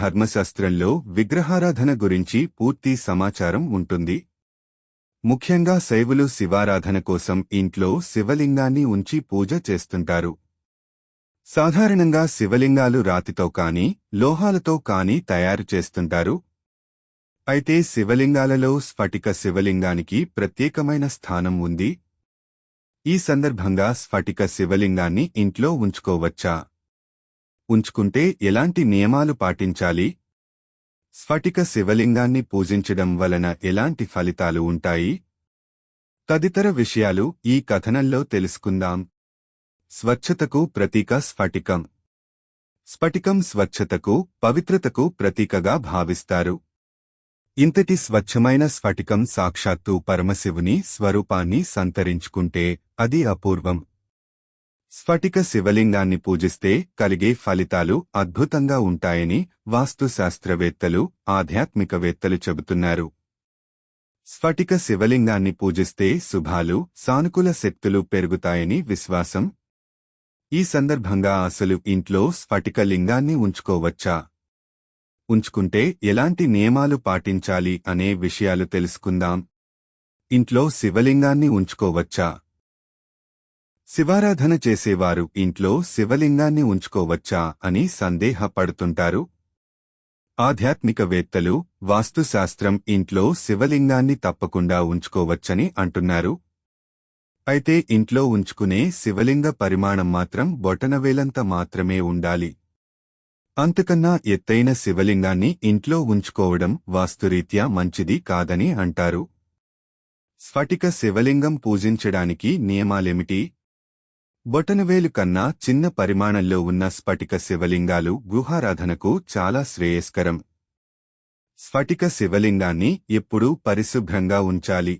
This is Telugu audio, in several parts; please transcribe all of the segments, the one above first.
ధర్మశాస్త్రంలో విగ్రహారాధన గురించి పూర్తి సమాచారం ఉంటుంది. ముఖ్యంగా శైవులు శివారాధన కోసం ఇంట్లో శివలింగాన్ని ఉంచి పూజ చేస్తుంటారు. సాధారణంగా శివలింగాలు రాతితో కాని లోహాలతో కాని తయారు చేస్తుంటారు. అయితే శివలింగాలలో స్ఫటిక శివలింగానికి ప్రత్యేకమైన స్థానం ఉంది. ఈ సందర్భంగా స్ఫటిక శివలింగాన్ని ఇంట్లో ఉంచుకోవచ్చా? ఉంచుకుంటే ఎలాంటి నియమాలు పాటించాలి? స్ఫటిక శివలింగాన్ని పూజించడం వలన ఎలాంటి ఫలితాలు ఉంటాయి? తదితర విషయాలు ఈ కథనంలో తెలుసుకుందాం. స్వచ్ఛతకు ప్రతీక స్ఫటికం. స్ఫటికం స్వచ్ఛతకు పవిత్రతకు ప్రతీకగా భావిస్తారు. ఇంతటి స్వచ్ఛమైన స్ఫటికం సాక్షాత్తు పరమశివుని స్వరూపాన్ని సంతరించుకుంటే అది అపూర్వం. స్ఫటిక శివలింగాన్ని పూజిస్తే కలిగే ఫలితాలు అద్భుతంగా ఉంటాయని వాస్తుశాస్త్రవేత్తలు ఆధ్యాత్మికవేత్తలు చెబుతున్నారు. స్ఫటిక శివలింగాన్ని పూజిస్తే శుభాలు సానుకూల శక్తులు పెరుగుతాయని విశ్వాసం. ఈ సందర్భంగా అసలు ఇంట్లో స్ఫటిక లింగాన్ని ఉంచుకోవచ్చా? ఉంచుకుంటే ఎలాంటి నియమాలు పాటించాలి అనే విషయాలు తెలుసుకుందాం. ఇంట్లో శివలింగాన్ని ఉంచుకోవచ్చా? శివారాధన చేసేవారు ఇంట్లో శివలింగాన్ని ఉంచుకోవచ్చా అని సందేహపడుతుంటారు. ఆధ్యాత్మికవేత్తలు వాస్తుశాస్త్రం ఇంట్లో శివలింగాన్ని తప్పకుండా ఉంచుకోవచ్చని అంటున్నారు. అయితే ఇంట్లో ఉంచుకునే శివలింగ పరిమాణం మాత్రం బొటనవేలంత మాత్రమే ఉండాలి. అంతకన్నా ఎత్తైన శివలింగాన్ని ఇంట్లో ఉంచుకోవడం వాస్తురీత్యా మంచిది కాదని అంటారు. స్ఫటిక శివలింగం పూజించడానికి నియమాలేమిటి? బొటనవేలు కన్నా చిన్న పరిమాణంలో ఉన్న స్ఫటిక శివలింగాలు గుహారాధనకు చాలా శ్రేయస్కరం. స్ఫటిక శివలింగాన్ని ఎప్పుడూ పరిశుభ్రంగా ఉంచాలి.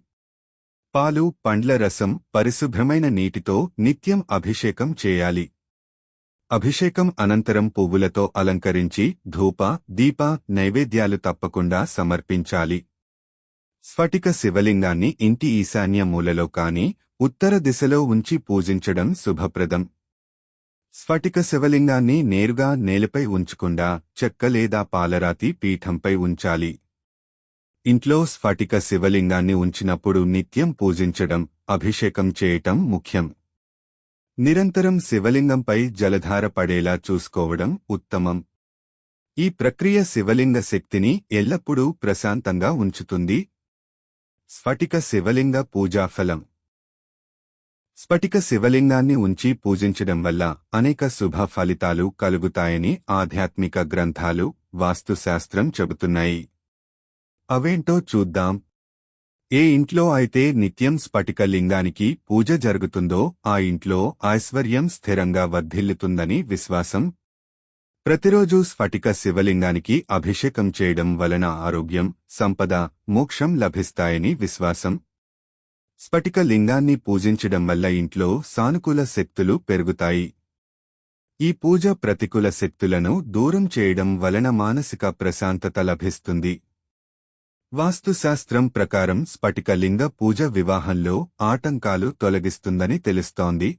పాలు పండ్ల రసం పరిశుభ్రమైన నీటితో నిత్యం అభిషేకం చేయాలి. అభిషేకం అనంతరం పువ్వులతో అలంకరించి ధూప దీప నైవేద్యాలు తప్పకుండా సమర్పించాలి. స్ఫటిక శివలింగాన్ని ఇంటి ఈశాన్య మూలలో కాని ఉత్తర దిశలో ఉంచి పూజించడం శుభప్రదం. స్ఫటిక శివలింగాన్ని నేరుగా నేలపై ఉంచకుండా చెక్క లేదా పాలరాతి పీఠంపై ఉంచాలి. ఇంట్లో స్ఫటిక శివలింగాన్ని ఉంచినప్పుడు నిత్యం పూజించడం అభిషేకం చేయటం ముఖ్యం. నిరంతరం శివలింగంపై జలధార పడేలా చూసుకోవడం ఉత్తమం. ఈ ప్రక్రియ శివలింగ శక్తిని ఎల్లప్పుడూ ప్రశాంతంగా ఉంచుతుంది. స్ఫటిక శివలింగ పూజాఫలం. స్ఫటిక శివలింగాన్ని ఉంచి పూజించడం వల్ల అనేక శుభ ఫలితాలు కలుగుతాయని ఆధ్యాత్మిక గ్రంథాలు వాస్తుశాస్త్రం చెబుతున్నాయి. అవేంటో చూద్దాం. ఏ ఇంట్లో అయితే నిత్యం స్ఫటిక లింగానికి పూజ జరుగుతుందో ఆ ఇంట్లో ఐశ్వర్యం స్థిరంగా వర్ధిల్లుతుందని విశ్వాసం. ప్రతిరోజూ స్ఫటిక శివలింగానికి అభిషేకం చేయడం వలన ఆరోగ్యం సంపద మోక్షం లభిస్తాయని విశ్వాసం. స్ఫటిక లింగాన్ని పూజించడం వల్ల ఇంట్లో సానుకూల శక్తులు పెరుగుతాయి. ఈ పూజ ప్రతికూల శక్తులను దూరం చేయడం వలన మానసిక ప్రశాంతత లభిస్తుంది. వాస్తుశాస్త్రం ప్రకారం స్ఫటిక లింగ పూజ వివాహంలో ఆటంకాలు తొలగిస్తుందని తెలుస్తోంది.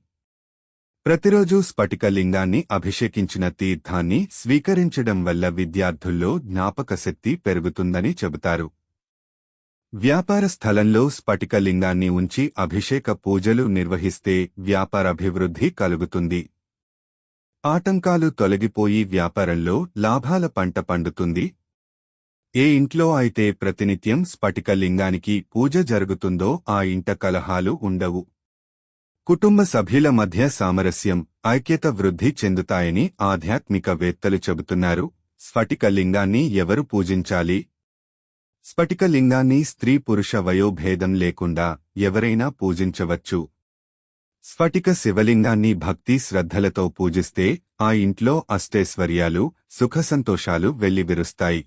ప్రతిరోజు స్ఫటిక లింగాన్ని అభిషేకించిన తీర్థాన్ని స్వీకరించడం వల్ల విద్యార్థుల్లో జ్ఞాపకశక్తి పెరుగుతుందని చెబుతారు. వ్యాపార స్థలంలో స్ఫటిక లింగాన్ని ఉంచి అభిషేక పూజలు నిర్వహిస్తే వ్యాపారాభివృద్ధి కలుగుతుంది. ఆటంకాలు తొలగిపోయి వ్యాపారంలో లాభాల పంట పండుతుంది. ఏ ఇంట్లో అయితే ప్రతినిత్యం స్ఫటికలింగానికి పూజ జరుగుతుందో ఆ ఇంట కలహాలు ఉండవు. కుటుంబ సభ్యుల మధ్య సామరస్యం ఐక్యత వృద్ధి చెందుతాయని ఆధ్యాత్మికవేత్తలు చెబుతున్నారు. స్ఫటికలింగాన్ని ఎవరు పూజించాలి? స్ఫటిక లింగాన్ని స్త్రీ పురుష వయోభేదం లేకుండా ఎవరైనా పూజించవచ్చు. స్ఫటిక శివలింగాన్ని భక్తి శ్రద్ధలతో పూజిస్తే ఆ ఇంట్లో అష్టైశ్వర్యాలు సుఖసంతోషాలు వెల్లివిరుస్తాయి.